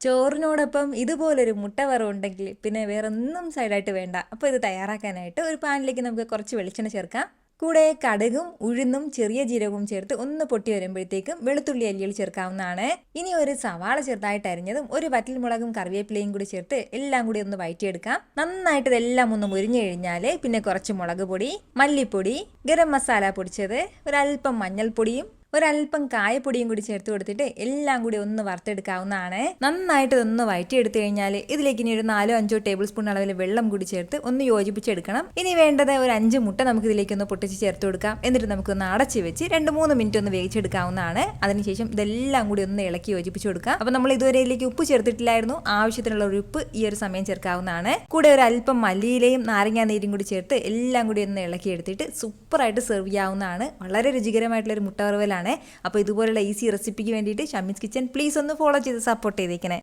ചോറിനോടൊപ്പം ഇതുപോലൊരു മുട്ട വറവുണ്ടെങ്കിൽ പിന്നെ വേറെ ഒന്നും സൈഡായിട്ട് വേണ്ട. അപ്പോൾ ഇത് തയ്യാറാക്കാനായിട്ട് ഒരു പാനിലേക്ക് നമുക്ക് കുറച്ച് വെളിച്ചെണ്ണ ചേർക്കാം. കൂടെ കടുകും ഉഴുന്നും ചെറിയ ജീരകവും ചേർത്ത് ഒന്ന് പൊട്ടി വരുമ്പോഴത്തേക്കും വെളുത്തുള്ളി അല്ലികൾ ചേർക്കാവുന്നതാണ്. ഇനി ഒരു സവാള ചെറുതായിട്ട് അരിഞ്ഞതും ഒരു വറ്റൽ മുളകും കറിവേപ്പിലയും കൂടി ചേർത്ത് എല്ലാം കൂടി ഒന്ന് വഴറ്റിയെടുക്കാം നന്നായിട്ട് ഇതെല്ലാം ഒന്ന് മുരിഞ്ഞു കഴിഞ്ഞാൽ പിന്നെ കുറച്ച് മുളക് പൊടി മല്ലിപ്പൊടി ഗരം മസാല പൊടിച്ചത് ഒരല്പം മഞ്ഞൾപ്പൊടിയും ഒരല്പം കായപ്പൊടിയും കൂടി ചേർത്ത് കൊടുത്തിട്ട് എല്ലാം കൂടി ഒന്ന് വറുത്തെടുക്കാവുന്നതാണ്. നന്നായിട്ട് ഇതൊന്ന് വഴറ്റിയെടുത്തു കഴിഞ്ഞാൽ ഇതിലേക്ക് ഇനി ഒരു നാലോ അഞ്ചോ ടേബിൾ സ്പൂൺ അളവിൽ വെള്ളം കൂടി ചേർത്ത് ഒന്ന് യോജിപ്പിച്ചെടുക്കണം. ഇനി വേണ്ടത് ഒരു അഞ്ച് മുട്ട നമുക്ക് ഇതിലേക്ക് ഒന്ന് പൊട്ടിച്ച് ചേർത്ത് കൊടുക്കാം. എന്നിട്ട് നമുക്കൊന്ന് അടച്ച് വെച്ച് രണ്ട് മൂന്ന് മിനിറ്റ് ഒന്ന് വേവിച്ചെടുക്കാവുന്നതാണ്. അതിനുശേഷം ഇതെല്ലാം കൂടി ഒന്ന് ഇളക്കി യോജിപ്പിച്ച് കൊടുക്കാം. അപ്പോൾ നമ്മൾ ഇതുവരെ ഇതിലേക്ക് ഉപ്പ് ചേർത്തിട്ടില്ലായിരുന്നു. ആവശ്യത്തിനുള്ള ഒരു ഉപ്പ് ഈ ഒരു സമയം ചേർക്കാവുന്നതാണ്. കൂടെ ഒരു അല്പം മല്ലിയിലയും നാരങ്ങാ നീരും കൂടി ചേർത്ത് എല്ലാം കൂടി ഒന്ന് ഇളക്കി എടുത്തിട്ട് സൂപ്പറായിട്ട് സെർവ് ചെയ്യാവുന്നതാണ്. വളരെ രുചികരമായിട്ടുള്ള ഒരു മുട്ട വറുവലാണ്. അപ്പോൾ ഇതുപോലുള്ള ഈസി റെസിപ്പിക്ക് വേണ്ടിയിട്ട് ഷമീസ് കിച്ചൻ പ്ലീസ് ഒന്ന് ഫോളോ ചെയ്ത് സപ്പോർട്ട് ചെയ്തേക്കണേ.